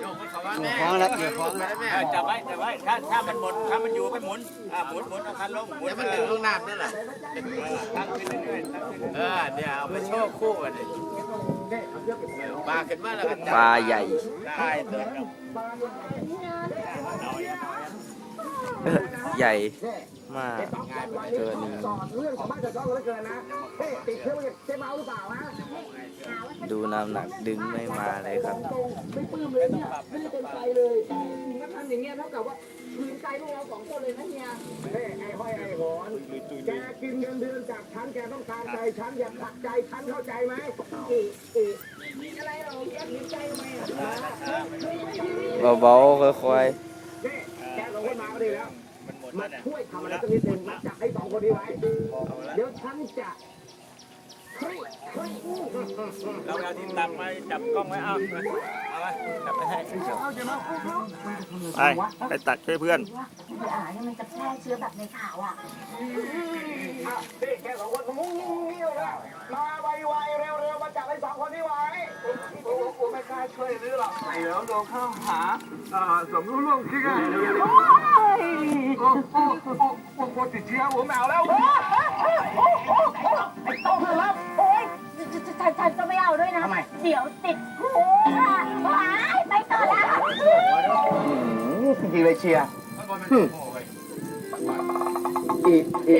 โยกเขาว่าแม่ฟ้องแล้วเดี๋ยวฟ้องแล้วแม่จับไว้จับไว้ถ้าถ้ามันหมดถ้ามันอยู่ก็หมุนอ่าหมุนหมุนเอาคันลงหมุนมันถึงลงน้ำนั่นแหละตั้งขึ้นเรื่อยๆตั้งขึ้นเออเนี่ยเอาไปโชว์คู่กันดิปลาขึ้นมาแล้วก็จับปลาใหญ่ได้ตัวใหญ่ มากเกินเรื่องของบ้านจะต้องเหลือเกินนะเฮ้ยติดเชื้อมาจากเจ๊เมาหรือเปล่าฮะดูน้ำหนักดึงไม่มาเลยครับตรงไม่ปลื้มเลยเนี่ยไม่ได้เต็มใจเลยถ้าทำอย่างเงี้ยเท่ากับว่าคืนใจพวกเราสองคนเลยนะเฮียเฮ้ยไอ้ห้อยไอ้หอนแกกินเงินเดือนจากฉันแกต้องตามใจฉันอย่าผลักใจฉันเข้าใจไหมอีอีอะไรเราแกกินใจทำไมอะเบาๆค่อยนี่แกลงคนมาก็ดีแล้ว มันหมดมาแล้วเนี่ยช่วยทำอะไรสักนิดหนึงมาจับไอ้สองคนนี้ไว้ เดี๋ยวฉันจะเฮ้ยเฮ้ยเราเอาที่ตับไปจับกล้องไว้เอาเอาไปจับไปให้ๆไปไปตักช่วยเพื่อนว่าพี่อาเนี่ยมันจะแพร่เชื้อแบบในข่าวอะอะนี่แกสองคนก็มุ้งงิ้งงิ้งแล้วมาไวๆเร็วๆมาจับไอ้สองคนนี้ไว้โอ้โหไม่กล้าช่วยหรือหรอกเดี๋ยวโดนเข้าหาอ่าสมรู้ร่วมคิดกันโอ้ย โอ้โอ้โอ้โอ้ติดเชื้อหัวแมวแล้วไอ้โต้เพื่อนรับโอ๊ยจะจะจะจะไม่เอาด้วยนะ เดี๋ยวติดคุกค่ะว้ยไปต่อแล้วจริงเลยเชียร์อีอี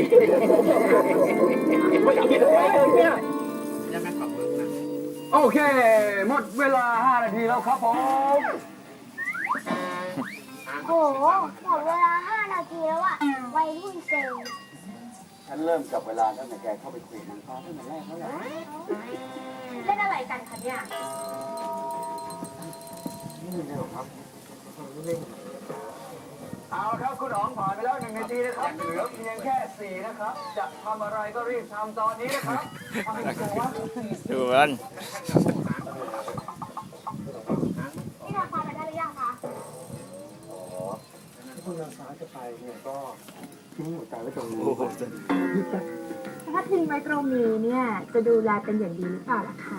โอเค หมดเวลา 5 นาทีแล้วครับผม โอ้โหหมดเวลาห้านาทีแล้วอะวัยรุ่นเซ็งฉันเริ่มจับเวลาตั้งแต่แกเข้าไปคุยกับนางฟ้าตั้งแต่แรกแล้วแหละเล่นอะไรกันคะเนี่ยนี่เร็วครับเอาครับคุณอ๋องผ่านไปแล้วหนึ่งนาทีนะครับเหลือเพียงแค่สี่นะครับ จะทำอะไรก็รีบทำตอนนี้นะครับเอาให้ชัวร์ ดูมันนี่เราพาไปได้หรือยังคะ ที่คุณนางฟ้าจะไปเนี่ยก็ ทิ้งหัวใจไว้ตรงนี้โอ้โหถ้าทิ้งไว้ตรงนี้เนี่ยจะดูแลเป็นอย่างดีหรือเปล่าล่ะคะ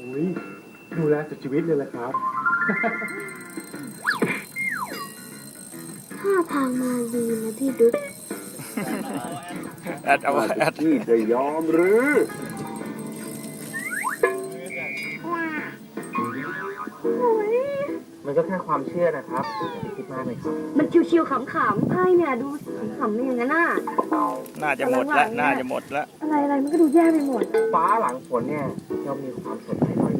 อุ้ยดูแลสุดชีวิตเลยแหละครับท่าทางมาดีนะพี่ดุ๊กแอดเอาไว้แอดที่จะยอมหรือ มันก็แค่ความเชื่อนะครับอย่าคิดมากเลยครับมันชิวๆขำๆไพ่เนี่ยดูขำๆอย่างนั้นน่ะ น่าจะหมดละ น่าจะหมดละ อะไรอะไรมันก็ดูแย่ไปหมด ฟ้าหลังฝนเนี่ยย่อมมีความสดใสหน่อย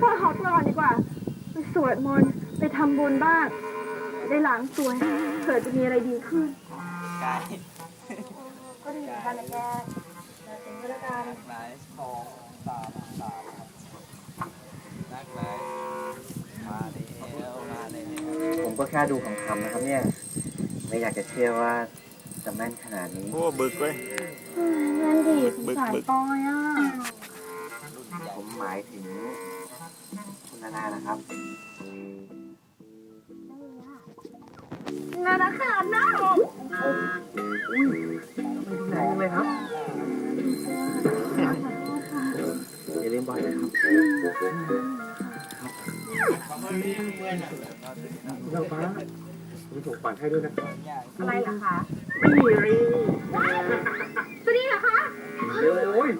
พ่อขอตัวก่อนดีกว่าไปสวดมนต์ไปทำบุญบ้างได้หลังสวยเผื่อจะมีอะไรดีขึ้น ก็ดีเหมือนกันนะแกแต่ถึงก็แล้วกันไหนสองสาม ผมก็แค่ดูขำๆนะครับเนี่ย ไม่อยากจะเชื่อว่าจะแม่นขนาดนี้ โอ้บึกเว้ย นั่นดิสงบึกสารบึกปอยอะ ผมหมายถึงคุณนานานะครับนานาค่ะน้าไหนเลยครับ อย่าลืมบอกนะครับ นางฟ้าผมส่งฝันให้ด้วยนะครับอะไรเหรอคะนี่เลยตัวนี้เหรอคะโอ้ย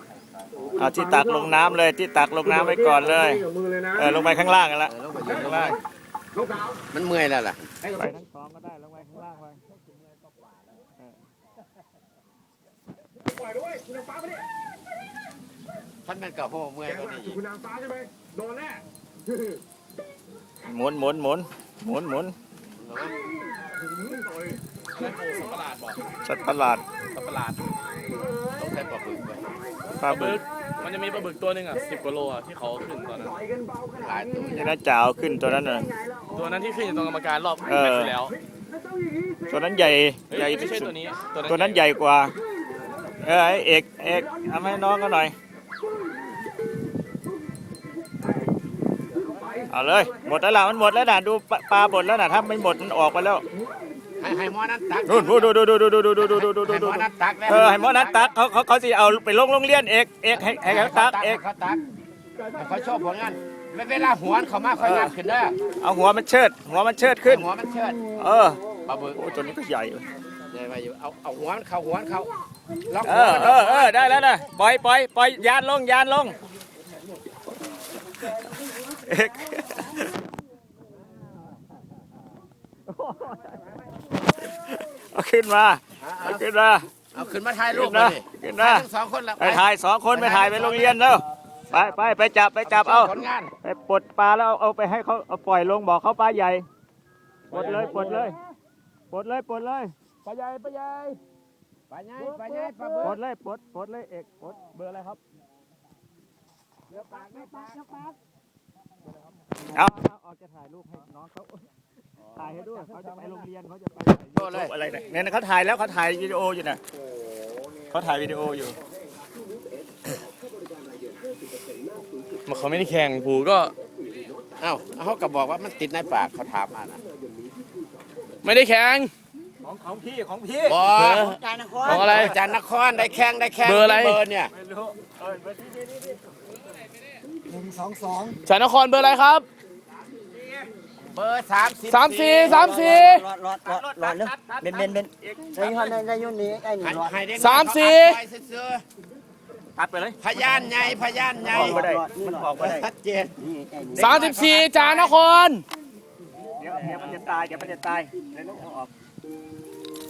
เอาที่ตักลงน้ำเลยที่ตักลงน้ำไว้ก่อนเลยกับมือเลยนะเออลงไปข้างล่างกันละข้างล่างลูกสาวมันเมื่อยแล้วล่ะไปทั้งสองก็ได้ลงไปข้างล่างไปปล่อยด้วยคุณนางฟ้าไปดิท่านแม่นกับพ่อเมื่อยก็ดีคุณนางฟ้าใช่ไหมโดนแน่ หมุนหมุนหมุนหมุนหมุนสัตว์ประหลาดประหลาดต้องใช้ปอบบึกไปปลาบึก มันจะมีปลาบึกตัวหนึ่งอะสิบกว่าโลอะที่เขาขึ้นตอนนั้นต่อยกันเบาขหลานาดยตัวนี้นี่นะจ่าเอาขึ้นตัวนั้นน่ะตัวนั้นที่ขึ้นอยู่ตรงกรรมการรอบเออแมตช์ที่แล้วไม่ต้องอย่างนี้สิตัวนั้นใหญ่เฮ้ยใหญ่ไม่ที่ใช่สุตัดวนี้ตัวนั้นใหญ่กว่า เออไอ้เอกเอกทำให้น้องกันหน่อย เอาเลย หมดแล้วล่ะมันหมดแล้วนะดูปลาปลาหมดแล้วนะถ้าไม่หมดมันออกไปแล้วให้ให้หมอนั้นตักนู่นดูดูดูดูดูดูดูดูดูดูดูให้หมดูอนั้นตักแล้วเออให้หมอนั้นตักเขาเขาเขาสิเอาไปลงโรงเรียนเอกเอกให้ให้เขาตักเอกเขาตักให้เขาโชว์ผลงานไม่เวลาหัวเขามาค่อยงับขึ้นเด้อเอาหัวมันเชิด หัวมันเชิดขึ้นหัวมันเชิด เออปลาบึกโอ้ตัวนี้ก็ใหญ่ใหญ่มาอยู่เอาเอาหัวมันเข้าหัวมันเข้าล็อกเออเออเออได้แล้วนะปล่อยปล่อยปล่อยยานลงยานลงเอกเอา ขึ้นมาเอาขึ้นมาเอาขึ้นมาถ่ายรูขึ้ปนมานะดิขึ้นนะทั้งสองคนละไปถ่ายสองคนไปถ่ายไปโรงเรียนเร็วไปไปไปจับไปจับเอาผลงานไปปลดปลาแล้วเอาเอาไปให้เขาเอาปล่อยลงบอกเขาปลาใหญ่ปลดเลยปลดเลยปลดเลยปลดเลยปลาใหญ่ปลาใหญ่ไปไงไปไงปลาปบึลกดเลยปลดปลดเลยเอกปลดเบอร์อะไรครับเอาเอาออกจะถ่ายรูปให้น้องเขา ถ่ายให้ด้วยเขาจะไปโรงเรียนเขาจะไปโชว์เลยอะไรเนี่ยเนี่ยเขาถ่ายแล้วเขาถ่ายวิดีโออยู่น่ะเขาถ่ายวิดีโออยู่เขาไม่ได้แข่งผูก็เอ้าเขาก็บอกว่ามันติดในปากเขาถามมานะไม่ได้แข่งของของพี่ของพี่บอเบอร์ของอะไรจานนครได้แข้งได้แข้งเบอร์อะไรเบอร์เนี่ยไม่รู้เออเบอร์ที่นี่นี่นี่สายนครเบอร์อะไรครับ เบอร์สามสิบสามสี่สามสี่รอดรอดรอดรอดเนอะเบนเบนเบนในฮอนในในยุ่นนี้ไอ้หนึ่งรอดให้เด็กสามสี่ไปซื้อตัดไปเลยๆพยานใหญ่พยานใหญ่ออกมาได้มันออกมาได้ชัดเจนนี่ไอ้นี่สามสิบสี่จานครเดี๋ยวเดี๋ยวมันจะตายเดี๋ยวมันจะตายเดี๋ยวต้องเอาออก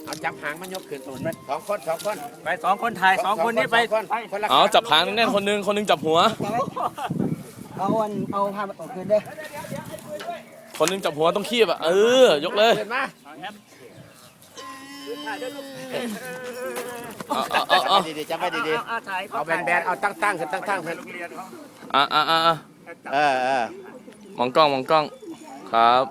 เอาจับหางมันยกขึ้นสองคนสองคนไปสองคนถ่ายสองคนนี้ไปสองไปคนละเอาจับหางแน่นๆคนหนึงคนหนึงจับหัวเอาอันเอาพามาออกคืนเด้อ คนหนึงจับหัวต้องคีบอะ เออ ยกเลยเห็นไหมเอาเอาเอาเอาดีๆจับไว้ดีๆเอาแบนๆ เอาตั้งๆขึ้นตั้งๆขึ้นอะอะอะอะเออเออ มองกล้องมองกล้องครับ